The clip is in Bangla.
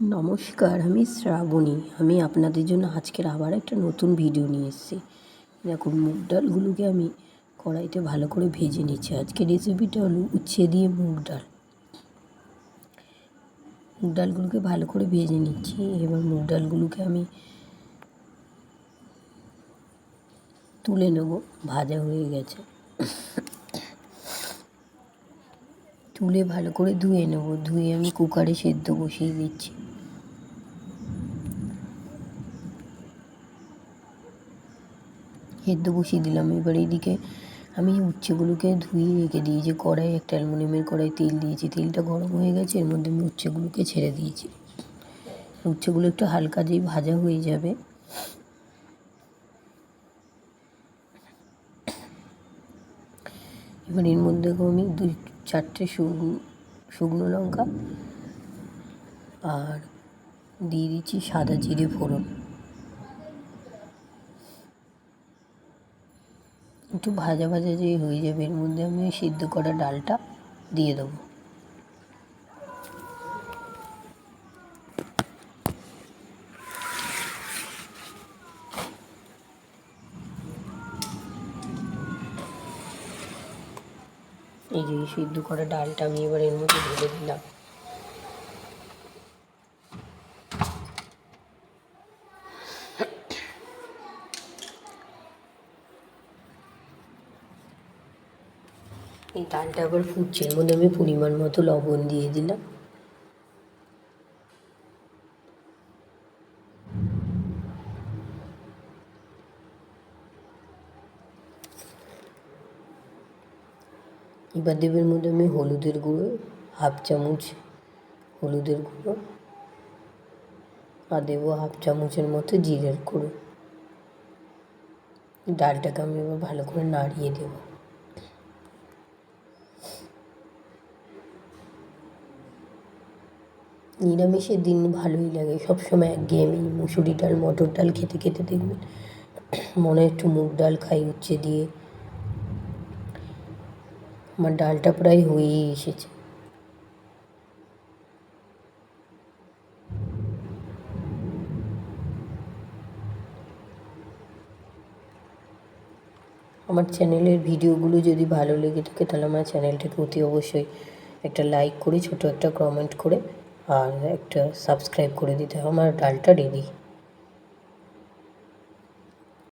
নমস্কার, আমি শ্রাবণী। আমি আপনাদের জন্য আজকের আবার একটা নতুন ভিডিও নিয়ে এসেছি। দেখুন, মুগ ডালগুলোকে আমি কড়াইতে ভালো করে ভেজে নিচ্ছি। আজকে রেসিপিটা হলো উচ্ছে দিয়ে মুগ ডাল। মুগ ডালগুলোকে ভালো করে ভেজে নিচ্ছি। এবার মুগ ডালগুলোকে আমি তুলে নেব। ভাজা হয়ে গেছে। তুলে ভালো করে ধুয়ে নেব। ধুয়ে আমি কুকারে সেদ্ধ বসিয়ে দিচ্ছি। সেদ্ধ বসিয়ে দিলাম এবার এইদিকে আমি উচ্ছেগুলোকে ধুয়ে রেখে দিয়েছি কড়াই একটা অ্যালুমিনিয়ামের কড়াই তেল দিয়েছি, তেলটা গরম হয়ে গেছে, এর মধ্যে আমি উচ্ছেগুলোকে ছেড়ে দিয়েছি। উচ্ছেগুলো একটু হালকা যেই ভাজা হয়ে যাবে। এবার এর মধ্যে আমি দুই, চারটে শুকনো লঙ্কা আর দিয়ে দিচ্ছি সাদা জিরে ফোড়ন। একটু ভাজা ভাজা যে হয়ে যাবে, এর মধ্যে আমি সিদ্ধ করা ডালটা দিয়ে দেবো। এই যে সিদ্ধ করা ডালটা আমি এবার এর মধ্যে ঢেলে দিলাম। এই ডালটা আবার ফুটছে। এর মধ্যে আমি পরিমাণ মতো লবণ দিয়ে দিলাম। এবার দেবের মধ্যে আমি হলুদের গুঁড়ো, হাফ চামচ হলুদের গুঁড়ো আর দেবো হাফ চামচের মতো জিরের গুঁড়ো। ডালটাকে আমি এবার ভালো করে নাড়িয়ে দেবো। নিরামিষের দিন ভালোই লাগে। সবসময় একঘেয়েমি মুসুরি ডাল মটর ডাল খেতে খেতে দেখবেন মনে একটু মুগ ডাল খাই উচ্ছে দিয়ে। আমার ডালটা প্রায় হয়েই এসেছে। আমার চ্যানেলের ভিডিওগুলো যদি ভালো লেগে থাকে তাহলে আমার চ্যানেলটাকে অতি অবশ্যই একটা লাইক করে, ছোটো একটা কমেন্ট করে আর একটা সাবস্ক্রাইব করে দিতে আমার ডালটা রেডি